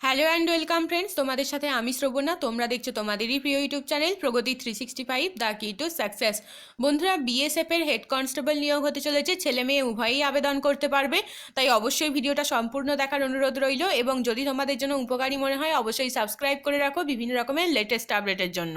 Hello and welcome friends তোমাদের সাথে আমি শ্রবণা। তোমরা দেখছ তোমাদেরই প্রিয় YouTube channel Pragati three sixty five the key to success বন্ধুরা বিএসএফ এর হেড কনস্টেবল নিয়োগ হতে চলেছে। ছেলে মেয়ে উভয়ই আবেদন করতে পারবে। তাই অবশ্যই ভিডিওটা সম্পূর্ণ দেখার অনুরোধ রইল এবং যদি তোমাদের জন্য উপকারী মনে হয়, অবশ্যই সাবস্ক্রাইব করে রাখো বিভিন্ন রকমের লেটেস্ট আপডেটের জন্য।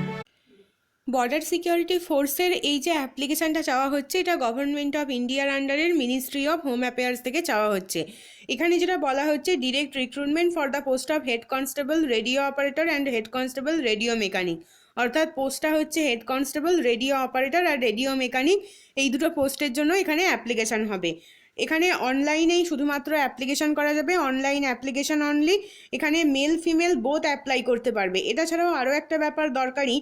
বর্ডার সিকিউরিটি ফোর্সের এই যে অ্যাপ্লিকেশনটা চাওয়া হচ্ছে, এটা গভর্নমেন্ট অফ ইন্ডিয়ার আন্ডারের মিনিস্ট্রি অফ হোম অ্যাফেয়ার্স থেকে চাওয়া হচ্ছে। এখানে যেটা বলা হচ্ছে direct recruitment for the post of head constable radio operator and head constable radio mechanic অর্থাৎ পোস্টটা হচ্ছে হেড কনস্টেবল রেডিও অপারেটর আর রেডিও মেকানিক এই দুটো পোস্টের জন্য এখানে অ্যাপ্লিকেশন হবে। এখানে অনলাইনেই শুধুমাত্র অ্যাপ্লিকেশন করা যাবে অনলাইন অ্যাপ্লিকেশন অনলি এখানে মেল ফিমেল বোথ অ্যাপ্লাই করতে পারবে। এটা ছাড়াও আরও একটা ব্যাপার দরকারি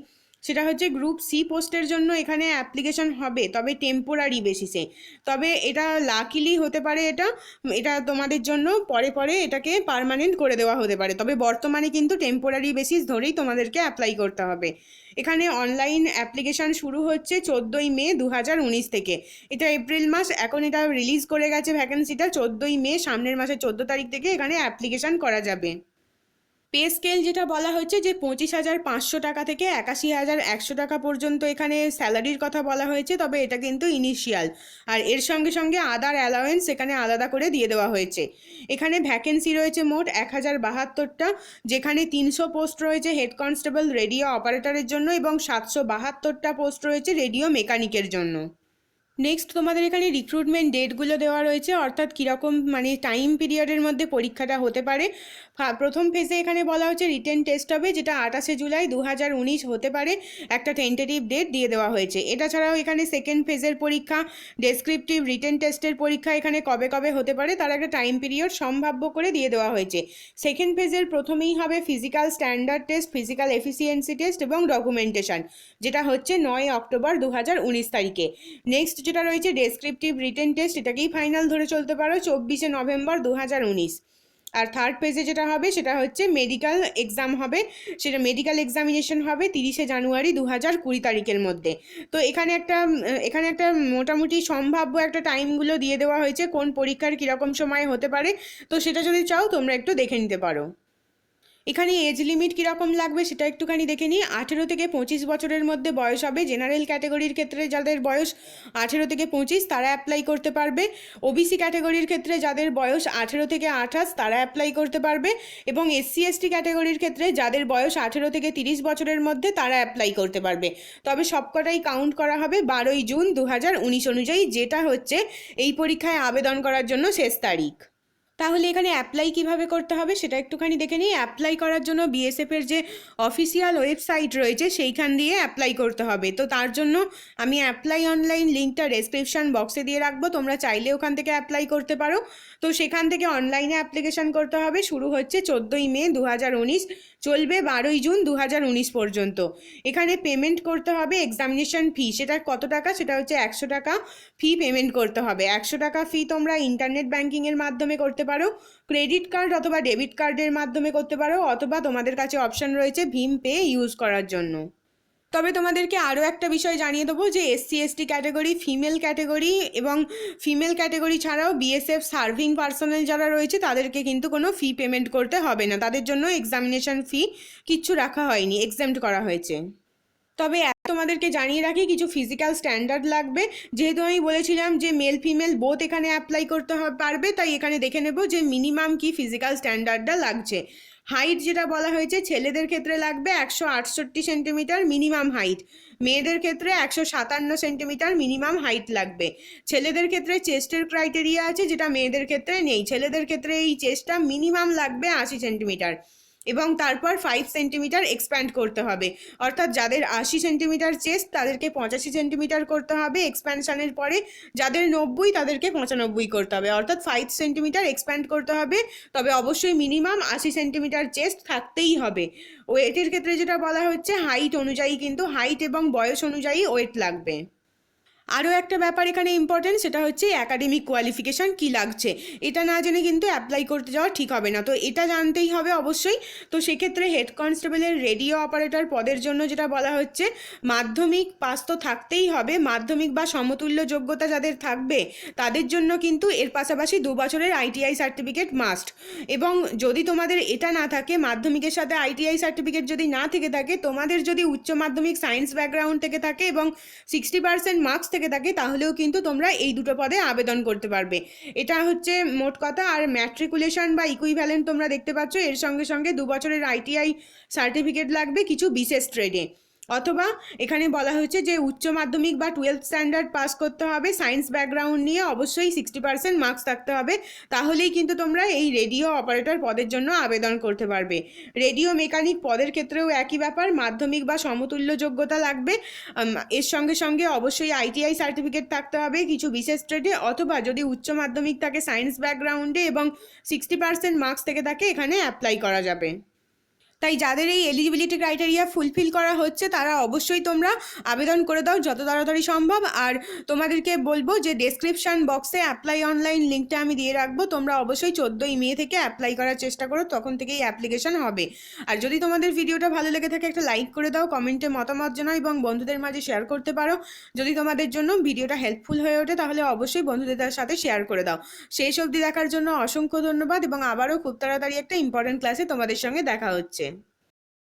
সেটা হচ্ছে গ্রুপ সি পোস্টের জন্য এখানে অ্যাপ্লিকেশন হবে, তবে টেম্পোরারি বেসিসে তবে এটা লাকিলি হতে পারে এটা এটা তোমাদের জন্য পরে পরে এটাকে পার্মানেন্ট করে দেওয়া হতে পারে। তবে বর্তমানে কিন্তু টেম্পোরারি বেসিস ধরেই তোমাদেরকে অ্যাপ্লাই করতে হবে। এখানে অনলাইন অ্যাপ্লিকেশন শুরু হচ্ছে চোদ্দোই মে দু হাজার উনিশ থেকে। এটা এপ্রিল মাস, এখন এটা রিলিজ করে গেছে ভ্যাকেন্সিটা চোদ্দোই মে, সামনের মাসের চোদ্দ তারিখ থেকে এখানে অ্যাপ্লিকেশন করা যাবে। পে স্কেল যেটা বলা হচ্ছে যে পঁচিশ হাজার পাঁচশো টাকা থেকে একাশি হাজার একশো টাকা পর্যন্ত এখানে স্যালারির কথা বলা হয়েছে, তবে এটা কিন্তু ইনিশিয়াল আর এর সঙ্গে সঙ্গে আদার অ্যালাওয়েন্স এখানে আলাদা করে দিয়ে দেওয়া হয়েছে। এখানে ভ্যাকেন্সি রয়েছে মোট এক হাজার বাহাত্তরটা, যেখানে তিনশো পোস্ট রয়েছে হেড কনস্টেবল রেডিও অপারেটরের জন্য এবং সাতশো বাহাত্তরটা পোস্ট রয়েছে রেডিও মেকানিকের জন্য। নেক্সট তোমাদের এখানে রিক্রুটমেন্ট ডেটগুলো দেওয়া রয়েছে, অর্থাৎ কীরকম মানে টাইম পিরিয়ডের মধ্যে পরীক্ষাটা হতে পারে। প্রথম ফেজে এখানে বলা হচ্ছে রিটেন টেস্ট হবে, যেটা আঠাশে জুলাই দু হাজার উনিশ হতে পারে। একটা টেন্টেটিভ ডেট দিয়ে দেওয়া হয়েছে। এটা ছাড়াও এখানে সেকেন্ড ফেজের পরীক্ষা ডেসক্রিপটিভ রিটেন টেস্টের পরীক্ষা এখানে কবে কবে হতে পারে, তার একটা টাইম পিরিয়ড সম্ভাব্য করে দিয়ে দেওয়া হয়েছে। সেকেন্ড ফেজের প্রথমেই হবে physical standard test physical efficiency test এবং ডকুমেন্টেশন যেটা হচ্ছে নয় অক্টোবর দু হাজার উনিশ তারিখে। নেক্সট যেটা রয়েছে ডেসক্রিপটিভ রিটেন টেস্ট এটাকেই ফাইনাল ধরে চলতে পারো চব্বিশে নভেম্বর দু হাজার উনিশ। আর থার্ড পেজে যেটা হবে, সেটা হচ্ছে মেডিকেল এক্সাম হবে। সেটা মেডিকেল এক্সামিনেশন হবে তিরিশে জানুয়ারি দু হাজার কুড়ি তারিখের মধ্যে। তো এখানে একটা এখানে একটা মোটামুটি সম্ভাব্য একটা টাইমগুলো দিয়ে দেওয়া হয়েছে, কোন পরীক্ষার কীরকম সময় হতে পারে। তো সেটা যদি চাও, তোমরা একটু দেখে নিতে পারো। এখানে এজ লিমিট কীরকম লাগবে সেটা একটুখানি দেখে নিই। আঠেরো থেকে পঁচিশ বছরের মধ্যে বয়স হবে। জেনারেল ক্যাটাগরির ক্ষেত্রে যাদের বয়স আঠেরো থেকে পঁচিশ, তারা অ্যাপ্লাই করতে পারবে। ওবিসি ক্যাটাগরির ক্ষেত্রে যাদের বয়স আঠেরো থেকে আঠাশ, তারা অ্যাপ্লাই করতে পারবে। এবং এসসি এসটি ক্যাটাগরির ক্ষেত্রে যাদের বয়স আঠেরো থেকে তিরিশ বছরের মধ্যে, তারা অ্যাপ্লাই করতে পারবে। তবে সবকটাই কাউন্ট করা হবে বারোই জুন দু হাজার উনিশ অনুযায়ী, যেটা হচ্ছে এই পরীক্ষায় আবেদন করার জন্য শেষ তারিখ। তাহলে এখানে অ্যাপ্লাই কীভাবে করতে হবে সেটা একটুখানি দেখে নিই। অ্যাপ্লাই করার জন্য বিএসএফ এর যে অফিসিয়াল ওয়েবসাইট রয়েছে সেইখান দিয়ে অ্যাপ্লাই করতে হবে। তো তার জন্য আমি অ্যাপ্লাই অনলাইন লিঙ্কটা ডেসক্রিপশন বক্সে দিয়ে রাখব। তোমরা চাইলে ওখান থেকে অ্যাপ্লাই করতে পারো। তো সেখান থেকে অনলাইনে অ্যাপ্লিকেশন করতে হবে। শুরু হচ্ছে চোদ্দোই মে দু হাজার উনিশ, চলবে বারোই জুন দু হাজার উনিশ পর্যন্ত। এখানে পেমেন্ট করতে হবে এক্সামিনেশন ফি সেটা কত টাকা? সেটা হচ্ছে একশো টাকা ফি পেমেন্ট করতে হবে। একশো টাকা ফি তোমরা ইন্টারনেট ব্যাঙ্কিংয়ের মাধ্যমে করতে পারো ক্রেডিট কার্ড অথবা ডেবিট কার্ডের মাধ্যমে করতে পারো, অথবা তোমাদের কাছে অপশন রয়েছে ভীম পে ইউজ করার জন্য। তবে তোমাদেরকে আরও একটা বিষয় জানিয়ে দেবো যে SC, ST category, female category এবং ফিমেল ক্যাটাগরি ছাড়াও বিএসএফ সার্ভিং পার্সোনাল যারা রয়েছে, তাদেরকে কিন্তু কোনো ফি পেমেন্ট করতে হবে না। তাদের জন্য এক্সামিনেশন ফি কিচ্ছু রাখা হয়নি এক্সামড করা হয়েছে। তবে তোমাদেরকে জানিয়ে রাখি, কিছু ফিজিক্যাল স্ট্যান্ডার্ড লাগবে। যেহেতু আমি বলেছিলাম যে মেল ফিমেল বোথ এখানে অ্যাপ্লাই করতে পারবে, তাই এখানে দেখে নেব যে মিনিমাম কি ফিজিক্যাল স্ট্যান্ডার্ডটা লাগছে। হাইট যেটা বলা হয়েছে, ছেলেদের ক্ষেত্রে লাগবে একশো আটষট্টি সেন্টিমিটার মিনিমাম হাইট মেয়েদের ক্ষেত্রে একশো সাতান্ন সেন্টিমিটার মিনিমাম হাইট লাগবে। ছেলেদের ক্ষেত্রে চেস্টের ক্রাইটেরিয়া আছে, যেটা মেয়েদের ক্ষেত্রে নেই। ছেলেদের ক্ষেত্রে এই চেস্টটা মিনিমাম লাগবে আশি সেন্টিমিটার এবং তারপর ফাইভ সেন্টিমিটার এক্সপ্যান্ড করতে হবে। অর্থাৎ যাদের আশি সেন্টিমিটার চেস্ট তাদেরকে পঁচাশি সেন্টিমিটার করতে হবে। এক্সপ্যানশানের পরে যাদের নব্বই, তাদেরকে পঁচানব্বই করতে হবে। অর্থাৎ ফাইভ সেন্টিমিটার এক্সপ্যান্ড করতে হবে। তবে অবশ্যই মিনিমাম আশি সেন্টিমিটার চেস্ট থাকতেই হবে। ওয়েটের ক্ষেত্রে যেটা বলা হচ্ছে হাইট অনুযায়ী কিন্তু হাইট এবং বয়স অনুযায়ী ওয়েট লাগবে। আরও একটা ব্যাপার এখানে ইম্পর্টেন্ট সেটা হচ্ছে একাডেমিক কোয়ালিফিকেশান কী লাগছে। এটা না জেনে কিন্তু অ্যাপ্লাই করতে যাওয়া ঠিক হবে না। তো এটা জানতেই হবে অবশ্যই। তো সেক্ষেত্রে হেড কনস্টেবলের রেডিও অপারেটর পদের জন্য যেটা বলা হচ্ছে, মাধ্যমিক পাস তো থাকতেই হবে। মাধ্যমিক বা সমতুল্য যোগ্যতা যাদের থাকবে, তাদের জন্য কিন্তু এর পাশাপাশি দু বছরের আইটিআই সার্টিফিকেট মাস্ট এবং যদি তোমাদের এটা না থাকে, মাধ্যমিকের সাথে আইটিআই সার্টিফিকেট যদি না থেকে থাকে, তোমাদের যদি উচ্চ মাধ্যমিক সায়েন্স ব্যাকগ্রাউন্ড থেকে থাকে এবং সিক্সটি পার্সেন্ট মার্কস থাকে তাহলেও কিন্তু তোমরা এই দুটো পদে আবেদন করতে পারবে। এটা হচ্ছে মোট কথা, আর ম্যাট্রিকুলেশন বা ইকুইভ্যালেন্ট তোমরা দেখতে পাচ্ছ, এর সঙ্গে সঙ্গে দু বছরের আইটিআই সার্টিফিকেট লাগবে কিছু বিশেষ ট্রেডে অথবা এখানে বলা হয়েছে যে উচ্চ মাধ্যমিক বা টুয়েলভ স্ট্যান্ডার্ড পাস করতে হবে সায়েন্স ব্যাকগ্রাউন্ড নিয়ে অবশ্যই সিক্সটি পার্সেন্ট মার্কস থাকতে হবে, তাহলেই কিন্তু তোমরা এই রেডিও অপারেটর পদের জন্য আবেদন করতে পারবে। রেডিও মেকানিক পদের ক্ষেত্রেও একই ব্যাপার, মাধ্যমিক বা সমতুল্য যোগ্যতা লাগবে এর সঙ্গে সঙ্গে অবশ্যই আইটিআই সার্টিফিকেট থাকতে হবে, কিছু বিশেষ ট্রেডে অথবা যদি উচ্চ মাধ্যমিক থাকে সায়েন্স ব্যাকগ্রাউন্ডে এবং সিক্সটি পার্সেন্ট মার্কস থেকে থাকে, এখানে অ্যাপ্লাই করা যাবে। তাই যাদের এই এলিজিবিলিটি ক্রাইটেরিয়া ফুলফিল করা হচ্ছে, তারা অবশ্যই তোমরা আবেদন করে দাও যত তাড়াতাড়ি সম্ভব। আর তোমাদেরকে বলব যে ডেসক্রিপশন বক্সে অ্যাপ্লাই অনলাইন লিঙ্কটা আমি দিয়ে রাখব। তোমরা অবশ্যই চোদ্দোই মে থেকে অ্যাপ্লাই করার চেষ্টা করো, তখন থেকেই অ্যাপ্লিকেশন হবে। আর যদি তোমাদের ভিডিওটা ভালো লেগে থাকে, একটা লাইক করে দাও কমেন্টে মতামত জানাও এবং বন্ধুদের মাঝে শেয়ার করতে পারো। যদি তোমাদের জন্য ভিডিওটা হেল্পফুল হয়ে ওঠে, তাহলে অবশ্যই বন্ধুদের সাথে শেয়ার করে দাও। শেষ অবধি দেখার জন্য অসংখ্য ধন্যবাদ এবং আবারও খুব তাড়াতাড়ি একটা ইম্পর্টেন্ট ক্লাসে তোমাদের সঙ্গে দেখা হচ্ছে।